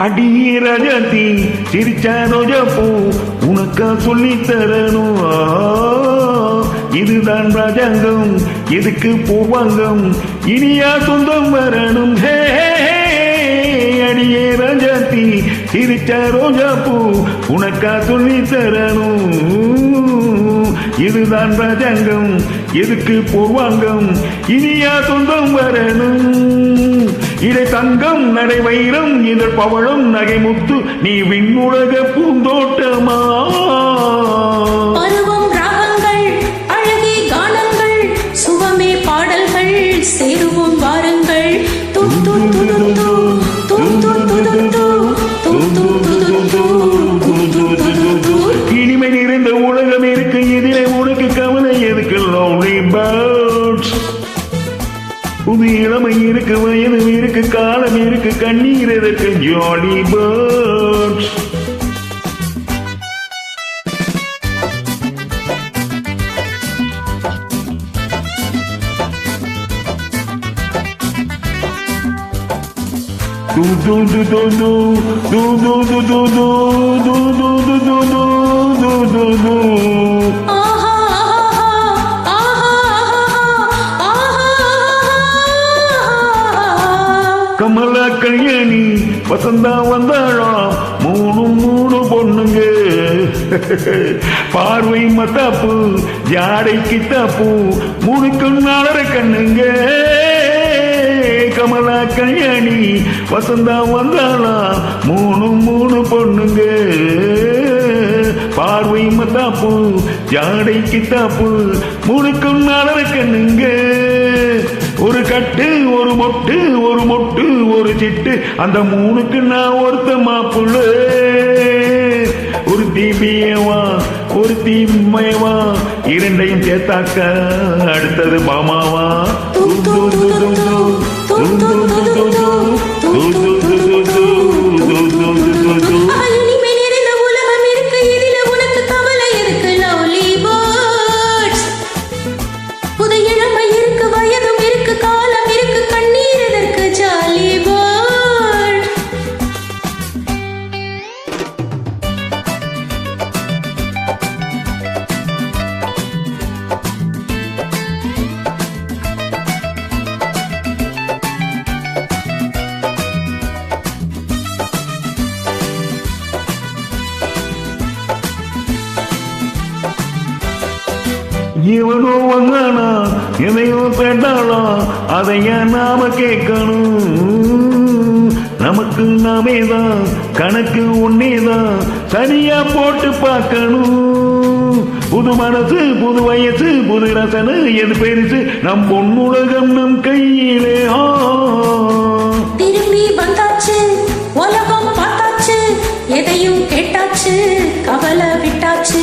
அடி ரஜதி சிரிச்சா ரோஜா பூ சொல்லி தரணும் இதுதான் ராஜாங்கம் எதுக்கு பூவாங்கம்? இனியா சொந்தம் வரணும். ஹே அடியே ராஜாத்தி சிரிச்ச ரோஜா உனக்கா சொல்லி தரணும் இதுதான் ராஜாங்கம் எதுக்கு பூர்வாங்கம் இனியா சொந்தம் வரணும். இடை தங்கம் நடை வைரம் இதழ் பவளம் நகை முத்து நீ விண்ணுலக பூந்தோட்டமா? பருவம் ராகங்கள் அழகே கானங்கள் சுகமே பாடல்கள் சேருவோம் வாருங்கள். து து து து து, து து து து து, து து து து து, து து து து து. இனிமை நிறைந்த உலகம் இருக்கு இதிலே உனக்கு கவலை எதுக்கு? லவ்லி பேர்ட்ஸ் புது இளமை இருக்கு வயது இருக்கு காலம் இருக்கு கண்ணீர் எதற்கு jolly birds Do do do do do do do do do do do do do do do do Vasantha வந்தாளாம் மூணு மூணு பொண்ணுங்க. பார்வை மத்தாப்பு ஜாடை தாப்பு மூணுக்கும் நாளர கண்ணுங்க. கமலா கல்யாணி வசந்தா வந்தாளா? மூணு மூணு பொண்ணுங்க. பார்வை மத்தாப்பு ஜாடை தாப்பு மூணுக்கும் நாளர கண்ணுங்க. கட்டு ஒரு மொட்டு ஒரு மொட்டு ஒரு சிட்டு அந்த மூணுக்கு நான் ஒருத்த மாப்புள்ள ஒரு தீபியவா ஒரு தீமையவா இரண்டையும் சேர்த்தாக்க அடுத்தது மாமாவா இவனோ வந்தானா? எதையோ கேட்டாளா அதை ஏன் நாம கேட்கணும்? நமக்கு நாமே தான் கணக்கு ஒன்னேதான் சரியா போட்டு பார்க்கணும். புது மனசு புது வயசு புது ரசனு எது பெருசு? நம் பொன்னுலகம் நம் கையிலே. ஆ. திரும்பி வந்தாச்சு உலகம் பார்த்தாச்சு எதையும் கேட்டாச்சு கவலை விட்டாச்சு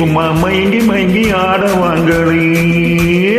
சும்மா மயங்கி மயங்கி ஆடவாங்களே அட